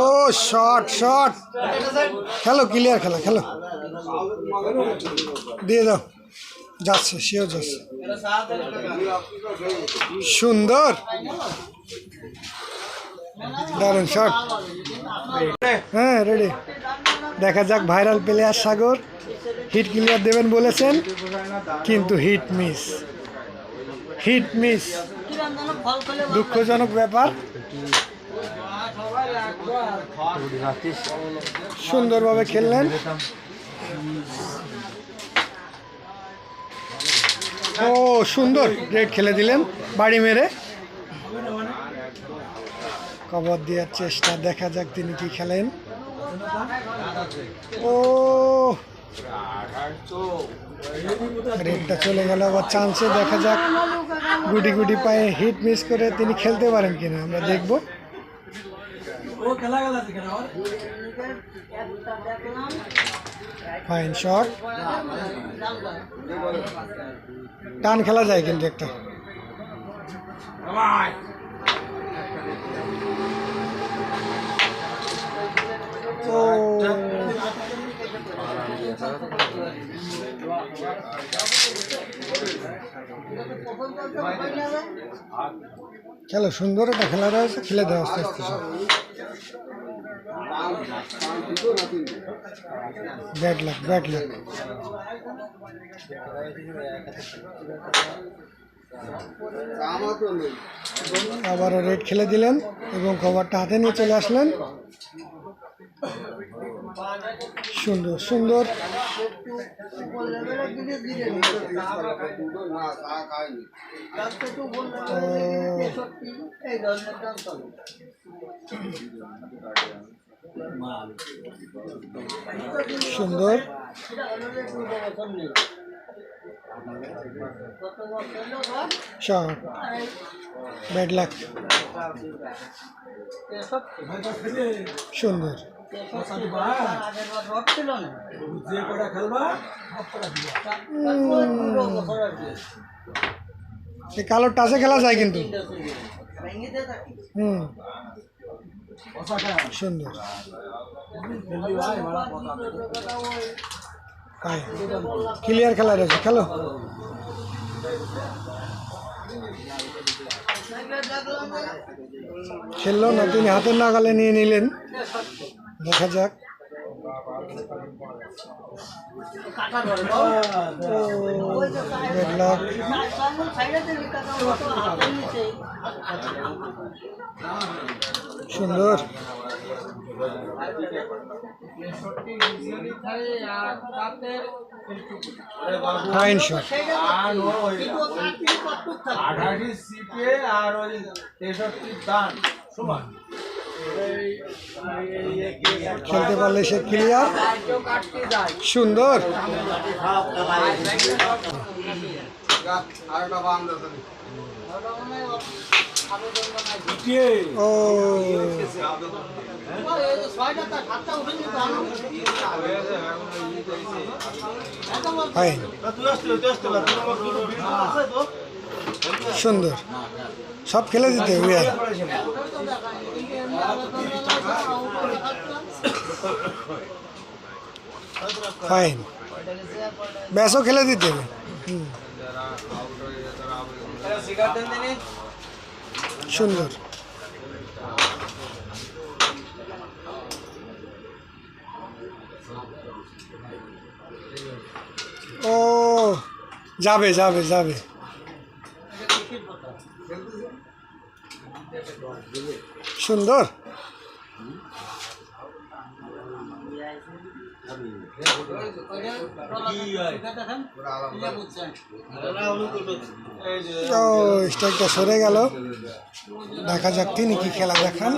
ও shot shot খেলো clear খেলা, খেলো। দিয়ে দাও। যাচ্ছে সেও যাচ্ছে। সুন্দর। দারুণ শট হ্যাঁ রেডি দেখা যাক viral player Sagar. Hit clear দেবেন বলেছেন, কিন্তু হিট মিস হিট মিস দুঃখজনক ব্যাপার। সুন্দরভাবে খেললেন। ও, সুন্দর। রেড খেলে দিলেন, বাড়ি মেরে। কবর দেওয়ার চেষ্টা, দেখা যাক তিনি কি খেলেন। ও রেটটা চলে গেল, আবার চান্সে দেখা যাক। গুটি গুটি পায়ে হিট মিস করে তিনি খেলতে পারেন কিনা আমরা দেখব। ফাইন শট টান খেলা যায় কিন্তু একটা। খেলো সুন্দর একটা খেলা রয়েছে খেলে দেওয়া আস্তে আস্তে সব। ব্যাড লাগ ব্যাড লাক আবারও রেড খেলে দিলেন এবং কভারটা হাতে নিয়ে চলে আসলেন। সুন্দর সুন্দর। সুন্দর। শট ব্যাড লাক সুন্দর। কালো টাচে খেলা যায় কিন্তু। হুম। সুন্দর। ক্লিয়ার খেলা রয়েছে খেলো। খেললো না তিনি হাতের নাগালে নিয়ে নিলেন। দেখা যাক। Good luck. সুন্দর শট আঠাশি সিপে আর ওই তেষট্টি দান সমান খেলতে পারলে সে ক্লিয়ার সুন্দর। ও। ফাইন সুন্দর। সব খেলে দিতে হবে ফাইন ব্যাসও খেলে দিতে হবে। সুন্দর। ও, যাবে যাবে যাবে। সুন্দর। স্ট্রাইকটা সরে গেল। দেখা যাক তিনি কি খেলা দেখান।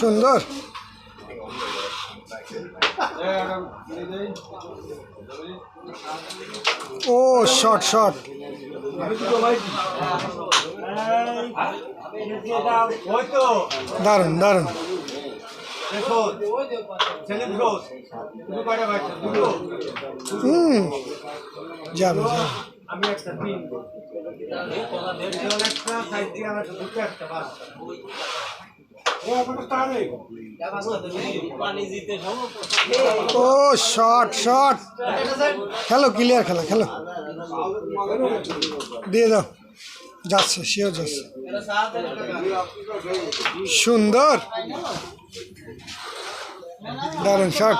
সুন্দর। ও শর্ট শর্ট দারুণ দারুণ হুম, যাবে আমি একটা তিন। একটা সাইড দিয়ে আমার দুটো একটা বাস ও শর্ট শর্ট খেলো ক্লিয়ার খেলা, খেলো। দিয়ে দাও। যাচ্ছে সেও যাচ্ছে। সুন্দর। দারুণ শট